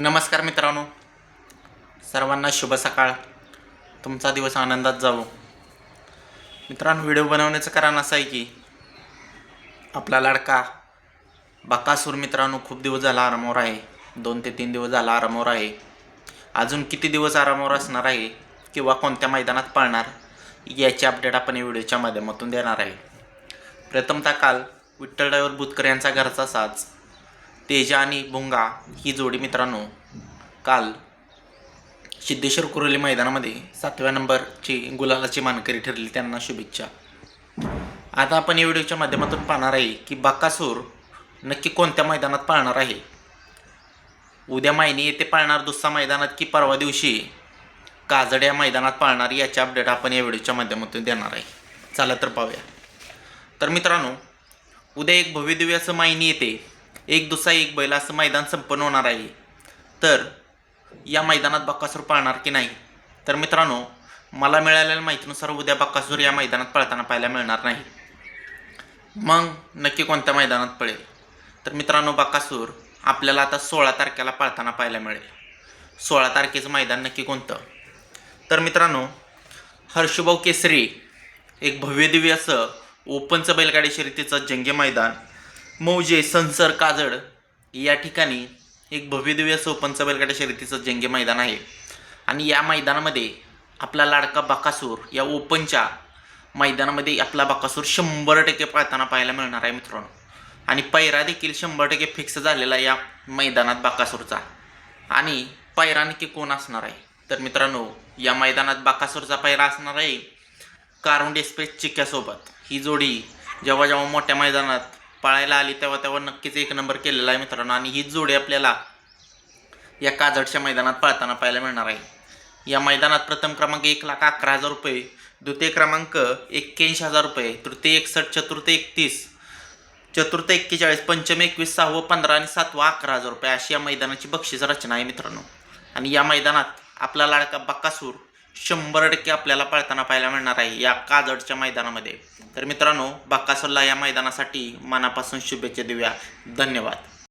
नमस्कार मित्रांनो. सर्वांना शुभ सकाळ. तुमचा दिवस आनंदात जावो. मित्रांनो व्हिडिओ बनवण्याचं कारण असं आहे की आपला लाडका बकासूर मित्रांनो खूप दिवस झाला आरामावर आहे. दोन ते तीन दिवस झाला आरामावर आहे. अजून किती दिवस आरामावर असणार आहे किंवा कोणत्या मैदानात पाळणार याची अपडेट आपण या व्हिडिओच्या माध्यमातून देणार आहे. प्रथमतः काल विठ्ठल ड्रायव्हर बुतकर यांचा घरचा साज तेजा आणि भुंगा ही जोडी मित्रांनो काल सिद्धेश्वर कुरोली मैदानामध्ये सातव्या नंबरची गुलालाची मानकरी ठरली त्यांना शुभेच्छा. आता आपण या व्हिडिओच्या माध्यमातून पाहणार आहे की बकासूर नक्की कोणत्या मैदानात पाळणार आहे? उद्या मायनी येथे पाळणार दुसरा मैदानात की परवा दिवशी काजड या मैदानात पाळणार याचे अपडेट आपण या व्हिडिओच्या माध्यमातून देणार आहे. चला तर पाहूया. तर मित्रांनो उद्या एक भव्यदिव्य असं मायनी येते. एक दुसरा एक बैल असं मैदान संपन्न होणार आहे. तर या मैदानात बक्कासूर पाळणार की नाही? तर मित्रांनो मला मिळालेल्या माहितीनुसार उद्या बक्कासूर या मैदानात पळताना पाहायला मिळणार नाही. मग नक्की कोणत्या मैदानात पळेल? तर मित्रांनो बक्कासूर आपल्याला आता सोळा तारखेला पळताना पाहायला मिळेल. सोळा तारखेचं मैदान नक्की कोणतं? तर मित्रांनो हर्षभाऊ केसरी एक भव्यदिव्य असं ओपनचं बैलगाडी शर्यतीचं जंगी मैदान मौजे संसर काजड या ठिकाणी एक भव्यदिव्य सोपनचं बैलगाड्या शर्यतीचं जंगे मैदान आहे. आणि या मैदानामध्ये आपला लाडका बाकासूर या ओपनच्या मैदानामध्ये आपला बाकासूर शंभर टक्के पळताना पाहायला मिळणार आहे मित्रांनो. आणि पैरा देखील शंभर टक्के फिक्स झालेला या मैदानात बाकासूरचा. आणि पैरा नक्की कोण असणार आहे? तर मित्रांनो या मैदानात बाकासूरचा पैरा असणार आहे. कारुंड एक्सप्रेस चिक्यासोबत ही जोडी जेव्हा जेव्हा मोठ्या मैदानात पळायला आली तेव्हा तेव्हा नक्कीच एक नंबर केलेला आहे मित्रांनो. आणि हीच जोडी आपल्याला या काजडच्या मैदानात पळताना पाहायला मिळणार आहे. या मैदानात प्रथम क्रमांक एक लाख अकरा हजार रुपये द्वितीय क्रमांक एक्क्याऐंशी हजार रुपये तृतीय एकसष्ट चतुर्थ एकतीस चतुर्थ एक्केचाळीस पंचम एकवीस सहावं पंधरा आणि सातवा अकरा हजार रुपये अशी या मैदानाची बक्षीस रचना आहे मित्रांनो. आणि या मैदानात आपला लाडका बक्कासूर शंभर टक्के आपल्याला पाळताना पाहायला मिळणार आहे या काजडच्या मैदानामध्ये. तर मित्रांनो बाक्कासल्ला या मैदानासाठी मनापासून शुभेच्छा देऊया. धन्यवाद.